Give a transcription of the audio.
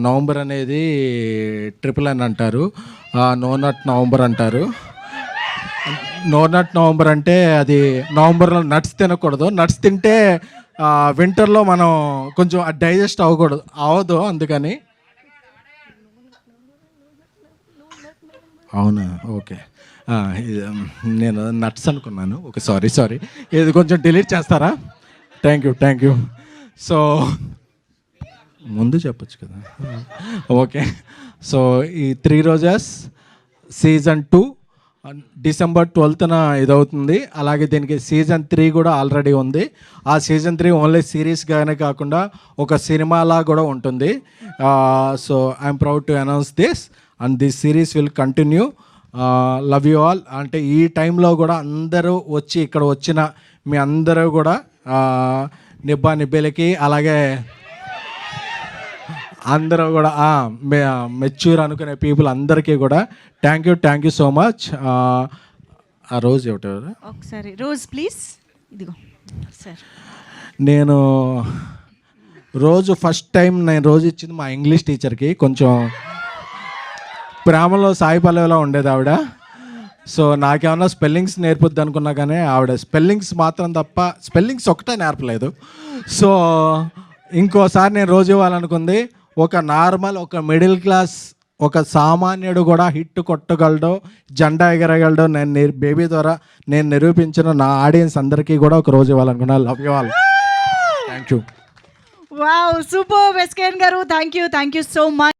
November అనేది triple అని అంటారు. నో నట్ నవంబర్ అంటారు. నో నట్ నవంబర్ అంటే అది నవంబర్లో నట్స్ తినకూడదు. నట్స్ తింటే వింటర్లో మనం కొంచెం డైజెస్ట్ అవ్వకూడదు. అవ్వదు అందుకని. అవునా? ఓకే. ఇది, నేను నట్స్ అనుకున్నాను. Okay sorry sorry. ఇది కొంచెం డిలీట్ చేస్తారా? Thank you thank you. So ముందు చెప్పొచ్చు కదా. ఓకే. సో ఈ three roses season two December ట్వెల్త్న ఇదవుతుంది. అలాగే దీనికి సీజన్ త్రీ కూడా ఆల్రెడీ ఉంది. ఆ సీజన్ త్రీ ఓన్లీ సిరీస్గానే కాకుండా ఒక సినిమాలా కూడా ఉంటుంది. So I'm proud to announce this and this series will continue. Love you all. అంటే ఈ టైంలో కూడా అందరూ వచ్చి ఇక్కడ వచ్చిన మీ అందరూ కూడా నిబ్బా నిబ్బేలకి అలాగే అందరూ కూడా మెచ్యూర్ అనుకునే పీపుల్ అందరికీ కూడా thank you thank you so much ఆ రోజు ఏమిటి ఒకసారి రోజ్ ప్లీజ్ ఇదిగో సార్. నేను రోజు ఫస్ట్ టైం నేను రోజు ఇచ్చింది మా ఇంగ్లీష్ టీచర్కి కొంచెం ప్రేమలో సాయి పల్లవిలో ఉండేది ఆవిడ. సో నాకేమన్నా స్పెల్లింగ్స్ నేర్పుద్ది అనుకున్నా కానీ ఆవిడ స్పెల్లింగ్స్ మాత్రం తప్ప స్పెల్లింగ్స్ ఒకటే నేర్పలేదు. సో ఇంకోసారి నేను రోజు ఇవ్వాలనుకుంది ఒక నార్మల్ ఒక మిడిల్ క్లాస్ ఒక సామాన్యుడు కూడా హిట్ కొట్టగలడు జెండా ఎగరగలడు నేను బేబీ ద్వారా నేను నిరూపించిన నా ఆడియన్స్ అందరికీ కూడా ఒక రోజు ఇవ్వాలనుకున్నాను love you all thank you wow super వెస్కేన్ గారు thank you thank you so much